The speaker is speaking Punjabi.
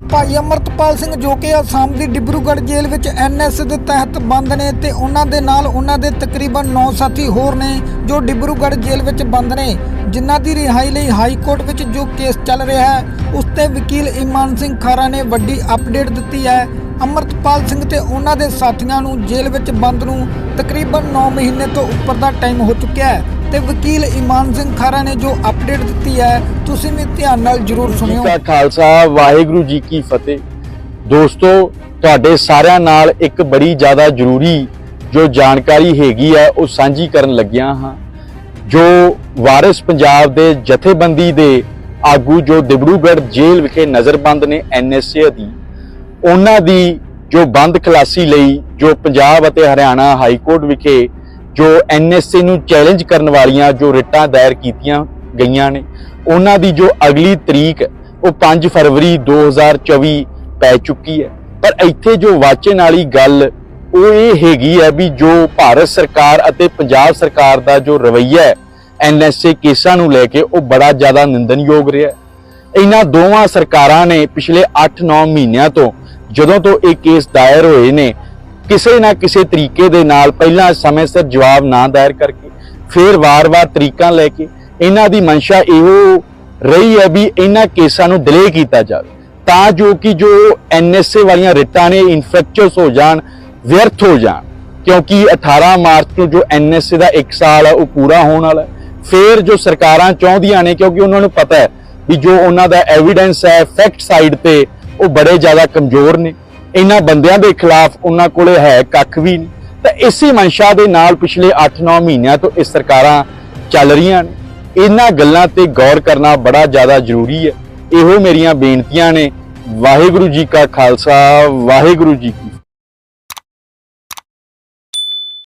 ਭਾਈ ਅਮਰਤਪਾਲ ਸਿੰਘ ਜੋ ਕਿ ਅਸਾਮ ਦੀ ਡਿਬਰੂਗੜ੍ਹ ਜੇਲ੍ਹ ਵਿੱਚ ਐਨਐਸ ਦੇ ਤਹਿਤ ਬੰਦ ਨੇ ਤੇ ਉਹਨਾਂ ਦੇ ਨਾਲ ਉਹਨਾਂ ਦੇ ਤਕਰੀਬਨ 9 ਸਾਥੀ ਹੋਰ ਨੇ ਜੋ ਡਿਬਰੂਗੜ੍ਹ ਜੇਲ੍ਹ ਵਿੱਚ ਬੰਦ ਨੇ, ਜਿਨ੍ਹਾਂ ਦੀ ਰਿਹਾਈ ਲਈ ਹਾਈ ਕੋਰਟ ਵਿੱਚ ਜੋ ਕੇਸ ਚੱਲ ਰਿਹਾ ਹੈ, ਉਸ ਤੇ ਵਕੀਲ ਇਮਾਨ ਸਿੰਘ ਖਾਰਾ ਨੇ ਵੱਡੀ ਅਪਡੇਟ ਦਿੱਤੀ ਹੈ। ਅਮਰਤਪਾਲ ਸਿੰਘ ਤੇ ਉਹਨਾਂ ਦੇ ਸਾਥੀਆਂ ਨੂੰ ਜੇਲ੍ਹ ਵਿੱਚ ਬੰਦ ਨੂੰ ਤਕਰੀਬਨ 9 ਮਹੀਨੇ ਤੋਂ ਉੱਪਰ ਦਾ ਟਾਈਮ ਹੋ ਚੁੱਕਿਆ ਹੈ। ਤੇ ਵਕੀਲ ਇਮਾਨ ਸਿੰਘ ਖਾਰਾ ਨੇ ਜੋ ਅਪਡੇਟ ਦਿੱਤੀ ਹੈ ਤੁਸੀਂ ਵੀ ਧਿਆਨ ਨਾਲ ਜ਼ਰੂਰ ਜੀ ਸੁਣਿਓ। ਕਾ ਖਾਲਸਾ ਵਾਹਿਗੁਰੂ ਜੀ ਕੀ ਫਤਿਹ। ਦੋਸਤੋ ਤੁਹਾਡੇ ਸਾਰਿਆਂ ਨਾਲ ਇੱਕ ਬੜੀ ਜ਼ਿਆਦਾ ਜ਼ਰੂਰੀ ਜੋ ਜਾਣਕਾਰੀ ਹੈਗੀ ਹੈ ਉਹ ਸਾਂਝੀ ਕਰਨ ਲੱਗਿਆ ਹਾਂ। ਜੋ ਵਾਰਿਸ ਪੰਜਾਬ ਦੇ ਜਥੇਬੰਦੀ ਦੇ ਆਗੂ ਜੋ ਦਿਬੜੂਗੜ੍ਹ ਜੇਲ੍ਹ ਵਿਖੇ ਨਜ਼ਰਬੰਦ ਨੇ ਐਨਐਸਏ ਅਧੀਨ ਉਹਨਾਂ ਦੀ ਜੋ ਬੰਦ ਖਲਾਸੀ ਲਈ ਜੋ ਪੰਜਾਬ ਅਤੇ ਹਰਿਆਣਾ ਹਾਈ ਕੋਰਟ ਵਿਖੇ ਜੋ ਐਨਐਸਏ ਨੂੰ ਚੈਲੰਜ ਕਰਨ ਵਾਲੀਆਂ ਜੋ ਰਿਟਾਂ ਦਾਇਰ ਕੀਤੀਆਂ ਗਈਆਂ ਨੇ, ਉਹਨਾਂ ਦੀ ਜੋ ਅਗਲੀ ਤਰੀਕ, ਉਹ 5 ਫਰਵਰੀ 2024 ਪੈ ਚੁੱਕੀ ਹੈ। ਪਰ ਇੱਥੇ ਜੋ ਵਾਚਨ ਵਾਲੀ ਗੱਲ, ਉਹ ਇਹ ਹੈਗੀ ਹੈ ਵੀ ਜੋ ਭਾਰਤ ਸਰਕਾਰ ਅਤੇ ਪੰਜਾਬ ਸਰਕਾਰ ਦਾ ਜੋ ਰਵੱਈਆ ਹੈ ਐਨਐਸਏ ਕੇਸਾਂ ਨੂੰ ਲੈ ਕੇ ਉਹ ਬੜਾ ਜ਼ਿਆਦਾ ਨਿੰਦਨਯੋਗ ਰਿਹਾ ਇਹਨਾਂ ਦੋਵਾਂ ਸਰਕਾਰਾਂ ਨੇ ਪਿਛਲੇ 8-9 ਮਹੀਨਿਆਂ ਤੋਂ ਜਦੋਂ ਤੋਂ ਇਹ ਕੇਸ ਦਾਇਰ ਹੋਏ ਨੇ ਕਿਸੇ ਨਾ ਕਿਸੇ ਤਰੀਕੇ ਦੇ ਨਾਲ ਪਹਿਲਾਂ ਸਮੇਂ ਸਿਰ ਜਵਾਬ ਨਾ ਦਾਇਰ ਕਰਕੇ, ਫਿਰ ਵਾਰ-ਵਾਰ ਤਰੀਕਾਂ ਲੈ ਕੇ ਇਹਨਾਂ ਦੀ ਮਨਸ਼ਾ ਇਹੋ ਰਹੀ ਹੈ ਵੀ ਇਹਨਾਂ ਕੇਸਾਂ ਨੂੰ ਡਿਲੇ ਕੀਤਾ ਜਾਵੇ। ਤਾਂ ਜੋ ਕਿ ਜੋ ਐਨਐਸਏ ਵਾਲੀਆਂ ਰਿਟਾਂ ਨੇ ਇਨਫੈਕਚੁਅਸ ਹੋ ਜਾਣ, ਵਿਅਰਥ ਹੋ ਜਾਣ, ਕਿਉਂਕਿ 18 ਮਾਰਚ ਨੂੰ ਜੋ ਐਨਐਸਏ ਦਾ 1 ਸਾਲ ਹੈ ਉਹ ਪੂਰਾ ਹੋਣ ਵਾਲਾ ਫਿਰ ਜੋ ਸਰਕਾਰਾਂ ਚਾਹੁੰਦੀਆਂ ਨੇ, ਕਿਉਂਕਿ ਉਹਨਾਂ ਨੂੰ ਪਤਾ ਹੈ ਵੀ ਜੋ ਉਹਨਾਂ ਦਾ ਐਵੀਡੈਂਸ ਹੈ ਫੈਕਟ ਸਾਈਡ ਤੇ ਉਹ ਬੜੇ ਜ਼ਿਆਦਾ ਕਮਜ਼ੋਰ ਨੇ। ਇਹਨਾਂ ਬੰਦਿਆਂ ਦੇ ਖਿਲਾਫ ਉਹਨਾਂ ਕੋਲੇ ਹੈ ਕੱਖ ਵੀ ਨਹੀਂ। ਤਾਂ ਇਸੇ ਮਨਸ਼ਾ ਦੇ ਨਾਲ ਪਿਛਲੇ 8-9 ਮਹੀਨਿਆਂ ਤੋਂ ਇਹ ਸਰਕਾਰਾਂ ਚੱਲ ਰਹੀਆਂ ਨੇ। ਇਹਨਾਂ ਗੱਲਾਂ ਤੇ ਗੌਰ ਕਰਨਾ ਬੜਾ ਜ਼ਿਆਦਾ ਜ਼ਰੂਰੀ ਹੈ। ਇਹੋ ਮੇਰੀਆਂ ਬੇਨਤੀਆਂ ਨੇ। ਵਾਹਿਗੁਰੂ ਜੀ ਕਾ ਖਾਲਸਾ, ਵਾਹਿਗੁਰੂ ਜੀ ਕੀ